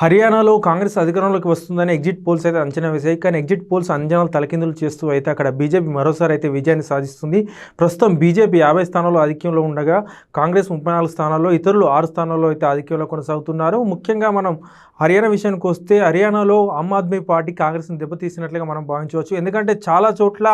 హర్యానాలో కాంగ్రెస్ అధికారంలోకి వస్తుందని ఎగ్జిట్ పోల్స్ అయితే అంచనా వేశాయి. కానీ ఎగ్జిట్ పోల్స్ అంచనాలు తలకిందులు చేస్తూ అయితే అక్కడ బీజేపీ మరోసారి అయితే విజయాన్ని సాధిస్తుంది. ప్రస్తుతం బీజేపీ యాభై స్థానాల్లో ఆధిక్యంలో ఉండగా కాంగ్రెస్ ముప్పై నాలుగు స్థానాల్లో ఇతరులు ఆరు స్థానాల్లో అయితే ఆధిక్యంలో కొనసాగుతున్నారు. ముఖ్యంగా మనం హర్యానా విషయానికి వస్తే హర్యానాలో ఆమ్ ఆద్మీ పార్టీ కాంగ్రెస్ని దెబ్బతీసినట్లుగా మనం భావించవచ్చు. ఎందుకంటే చాలా చోట్ల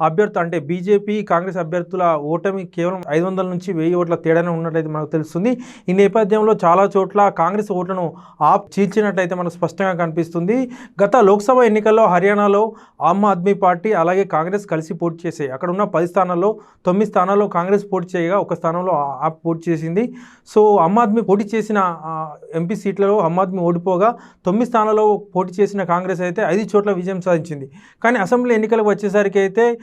అభ్యర్థి అంటే బీజేపీ కాంగ్రెస్ అభ్యర్థుల ఓటమి కేవలం ఐదు వందల నుంచి వెయ్యి ఓట్ల తేడానే ఉన్నట్లయితే మనకు తెలుస్తుంది. ఈ నేపథ్యంలో చాలా చోట్ల కాంగ్రెస్ ఓట్లను ఆప్ చీల్చినట్లయితే మనకు స్పష్టంగా కనిపిస్తుంది. గత లోక్సభ ఎన్నికల్లో హర్యానాలో ఆమ్ ఆద్మీ పార్టీ అలాగే కాంగ్రెస్ కలిసి పోటీ చేసాయి అక్కడ ఉన్న పది స్థానాల్లో తొమ్మిది స్థానాల్లో కాంగ్రెస్ పోటీ చేయగా ఒక స్థానంలో ఆప్ పోటీ చేసింది. సో ఆమ్ ఆద్మీ పోటీ చేసిన ఎంపీ సీట్లలో ఆమ్ ఆద్మీ ఓడిపోగా తొమ్మిది స్థానాల్లో పోటీ చేసిన కాంగ్రెస్ అయితే ఐదు చోట్ల విజయం సాధించింది. కానీ అసెంబ్లీ ఎన్నికలకు వచ్చేసరికి అయితే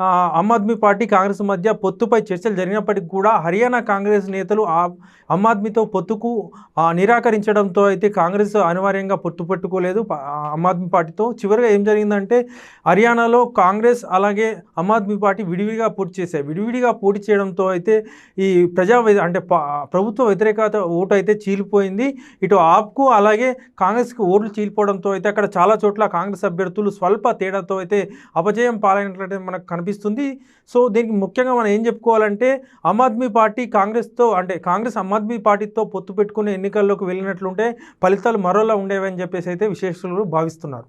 ఆమ్ ఆద్మీ పార్టీ కాంగ్రెస్ మధ్య పొత్తుపై చర్చలు జరిగినప్పటికీ కూడా హర్యానా కాంగ్రెస్ నేతలు ఆమ్ ఆద్మీతో పొత్తుకు నిరాకరించడంతో అయితే కాంగ్రెస్ అనివార్యంగా పొత్తు పెట్టుకోలేదు. ఆమ్ ఆద్మీ పార్టీతో చివరిగా ఏం జరిగిందంటే హర్యానాలో కాంగ్రెస్ అలాగే ఆమ్ ఆద్మీ పార్టీ విడివిడిగా పోటీ చేశాయి. విడివిడిగా పోటీ చేయడంతో అయితే ఈ ప్రజా వ్య- అంటే ప్రభుత్వ వ్యతిరేకత ఓటు అయితే చీలిపోయింది. ఇటు ఆప్కు అలాగే కాంగ్రెస్కి ఓట్లు చీలిపోవడంతో అయితే అక్కడ చాలా చోట్ల కాంగ్రెస్ అభ్యర్థులు స్వల్ప తేడాతో అయితే అపజయం పాలైనట్లయితే మనకు కనిపిస్తుంది. సో దీనికి ముఖ్యంగా మనం ఏం చెప్పుకోవాలంటే ఆమ్ ఆద్మీ పార్టీ కాంగ్రెస్తో అంటే కాంగ్రెస్ ఆమ్ ఆద్మీ పార్టీతో పొత్తు పెట్టుకుని ఎన్నికల్లోకి వెళ్ళినట్లుంటే ఫలితాలు మరోలా ఉండేవని చెప్పేసి అయితే విశేషకులు భావిస్తున్నారు.